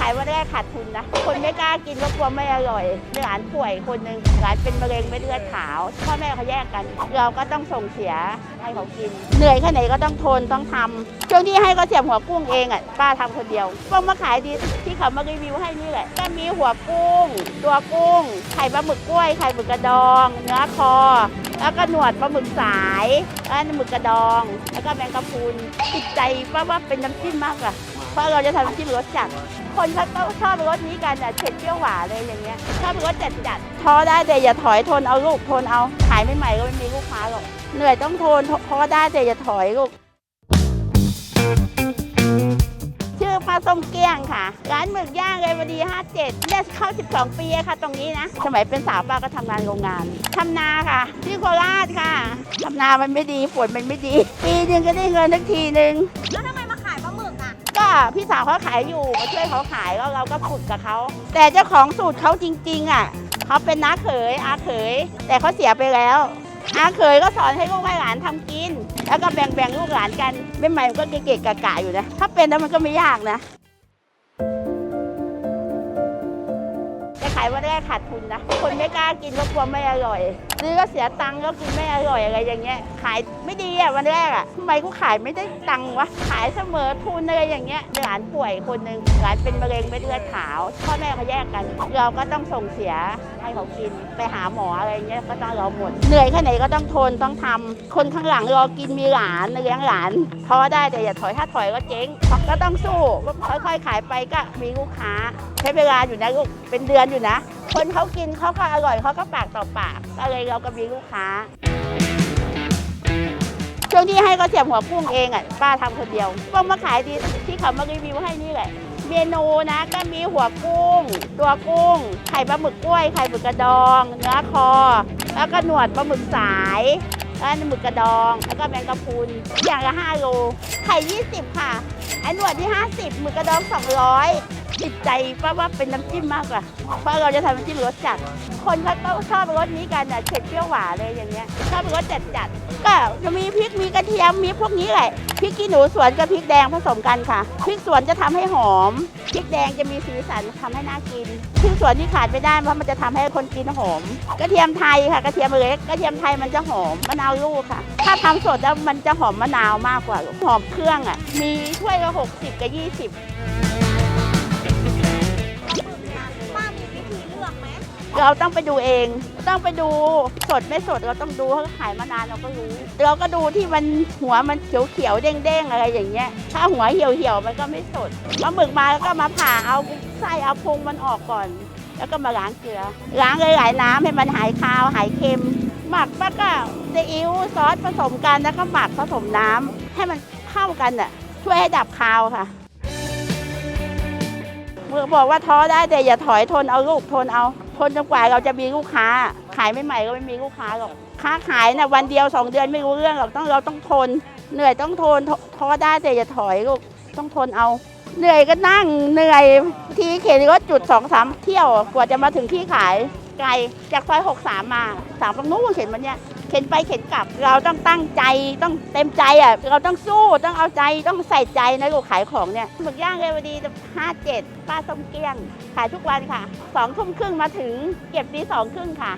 ขายวันแรกขาดทุนนะ คนไม่กล้ากินก็กลัวไม่อร่อยหลานป่วยคนหนึ่งหลานเป็นมะเร็งเม็ดเลือดขาว พ่อแม่เขาแยกกัน เราก็ต้องส่งเสียให้เขากิน เหนื่อยแค่ไหนก็ต้องทนต้องทำช่วงที่ให้ก็เสียบหัวกุ้งเองอะป้าทำคนเดียวก็มาขายดีที่เขามารีวิวให้นี่แหละก็มีหัวกุ้ง ตัวกุ้ง ไข่ปลาหมึกกล้วยไข่หมึกกระดอง เนื้อคอแล้วก็หนวดปลาหมึกสายแล้วหมึกกระดอง แล้วก็แมงกะพรุนติดใจว่าว่าเป็นน้ำจิ้มมากอะ เพราะเราจะทำน้ำจิ้มรสจัด คนเขาก็ชอบรสนี้กันอะเผ็ดเปรี้ยวหวานเลยอย่างเงี้ยชอบรสจัดจัดท้อได้แต่อย่าถอยทนเอาลูกทนเอาขายใหม่ๆก็ไม่มีลูกค้าหรอกเหนื่อยต้องทนท้อได้แต่อย่าถอยลูกชื่อปลาส้มเกี้ยงค่ะ ร้านหมึกย่างเลยวันดี 57เนี่ยเข้า 12 ปีอะค่ะ ตรงนี้นะ สมัยเป็นสาวป้าก็ทำงานโรงงานทำนาค่ะ ที่โคราชค่ะทำนามันไม่ดีฝนมันไม่ดี ปีหนึงก็ได้เงินทักทีนึงแล้วทำไมมาขายปลาหมึกอะก็ พี่สาวเขาขายอยู่มาช่วยเขาขายแล้วเราก็ฝึกกับเขาแต่เจ้าของสูตรเขาจริง ๆ อะเขาเป็นน้าเขยอาเขย แต่เขาเสียไปแล้ว อาเขยก็สอนให้ลูกให้หลานทำกิน แล้วก็แบ่งๆลูกหลานกันไม่ใหม่มันก็เก๋ๆกะๆอยู่นะถ้าเป็นแล้วมันก็ไม่ยากนะจะขายวันแรกขาดทุนนะคนไม่กล้ากินก็กลัวไม่อร่อยซื้อก็เสียตังค์ก็กินไม่อร่อยอะไรอย่างเงี้ยขาย ไม่ดีอะวันแรกอะทำไมกูขายไม่ได้ตังค์วะ ขายเสมอทุนอะไรอย่างเงี้ยหลานป่วยคนหนึ่งหลานเป็นมะเร็งเม็ดเลือดขาวพ่อแม่เขาแยกกัน เราก็ต้องส่งเสียให้เขากินไปหาหมออะไรเงี้ยก็ต้องราหมด เหนื่อยแค่ไหนก็ต้องทนต้องทำคนข้างหลังรอกินมีหลานเลี้ยงหลานท้อได้แต่อย่าถอยถ้าถอยก็เจ๊งก็ต้องสู้ค่อยๆขายไปก็มีลูกค้า ใช้เวลาอยู่นะลูกเป็นเดือนอยู่นะ คนเขากินเขาก็อร่อยเขาก็ปากต่อปากก็เลยเราก็มีลูกค้า ช่วงที่ให้ก็เสียบหัวกุ้งเองอะป้าทำคนเดียวก็มาขายดีที่เขามารีวิวให้นี่แหละเมนูนะก็มีหัวกุ้ง ตัวกุ้ง ไข่ปลาหมึกกล้วยไข่หมึกกระดอง เนื้อคอ แล้วก็หนวดปลาหมึกสายแล้วหมึกกระดอง แล้วก็แมงกะพรุนอย่างละ5โลไข่ 20 ค่ะไอ้หนวดที่ 50หมึกกระดอง 200 ติดใจป้าว่าเป็นน้ำจิ้มมากกว่าเพราะเราจะทำน้ำจิ้มรสจัด คนเขาก็ชอบรสนี้กันอะเผ็ดเปรี้ยวหวานเลยอย่างเงี้ยชอบรสจัดจัดๆก็จะมีพริกมีกระเทียมมีพวกนี้แหละพริกขี้หนูสวนกับพริกแดงผสมกันค่ะพริกสวนจะทำให้หอมพริกแดงจะมีสีสันทำให้น่ากินพริกสวนที่ขาดไม่ได้เพราะมันจะทำให้คนกินหอมกระเทียมไทยค่ะกระเทียมเล็กกระเทียมไทยมันจะหอมมะนาวลูกค่ะ ถ้าทำสดแล้วมันจะหอมมะนาวมากกว่าหอมเครื่องอะมีถ้วยละ60กับ20ป้า เราต้องไปดูเอง ต้องไปดูสดไม่สดเราต้องดูเขาขายมานานเราก็รู้ เราก็ดูที่มันหัวมันเขียวๆเด้งๆอะไรอย่างเงี้ย ถ้าหัวเหี่ยวๆมันก็ไม่สดปลาหมึกมาแล้วก็มาผ่าเอาไส้เอาพุงมันออกก่อน แล้วก็มาล้างเกลือ ล้างเลยหลายน้ำให้มันหายคาวหายเค็ม หมักแล้วก็ซีอิ๊วซอสผสมกันแล้วก็หมักผสมน้ำให้มันเข้ากันอะช่วยให้ดับคาวค่ะเมื่อบอกว่าท้อได้แต่อย่าถอยทนเอาลูกทนเอา ทนจนกว่าเราจะมีลูกค้า ขายใหม่ๆก็ไม่มีลูกค้าหรอกค้าขายนะวันเดียวสองเดือนไม่รู้เรื่องหรอกต้องเราต้องทน เหนื่อยต้องทนทท้อได้แต่อย่าถอยลูกต้องทนเอา เหนื่อยก็นั่งเหนื่อยทีเข็นรถจุดสองสามเที่ยวกว่าจะมาถึงที่ขายไกลจากซอยหกสามมาสามตรงนู้นเข็นมันเนี่ย เข็นไปเข็นกลับ เราต้องตั้งใจต้องเต็มใจอะเราต้องสู้ต้องเอาใจต้องใส่ใจนะลูกขายของเนี่ยหมึกย่างเรวดีห้าเจ็ดป้าส้มเกลี้ยง ขายทุกวันค่ะสองทุ่มครึ่งมาถึงเก็บตีสองครึ่งค่ะ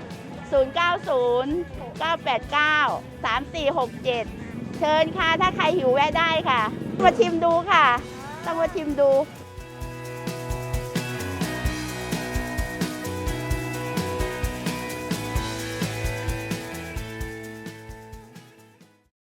0 9 0 9 8 9 3 4 6 7 เชิญค่ะ ถ้าใครหิวแวะได้ค่ะ มาชิมดูค่ะ ต้องมาชิมดู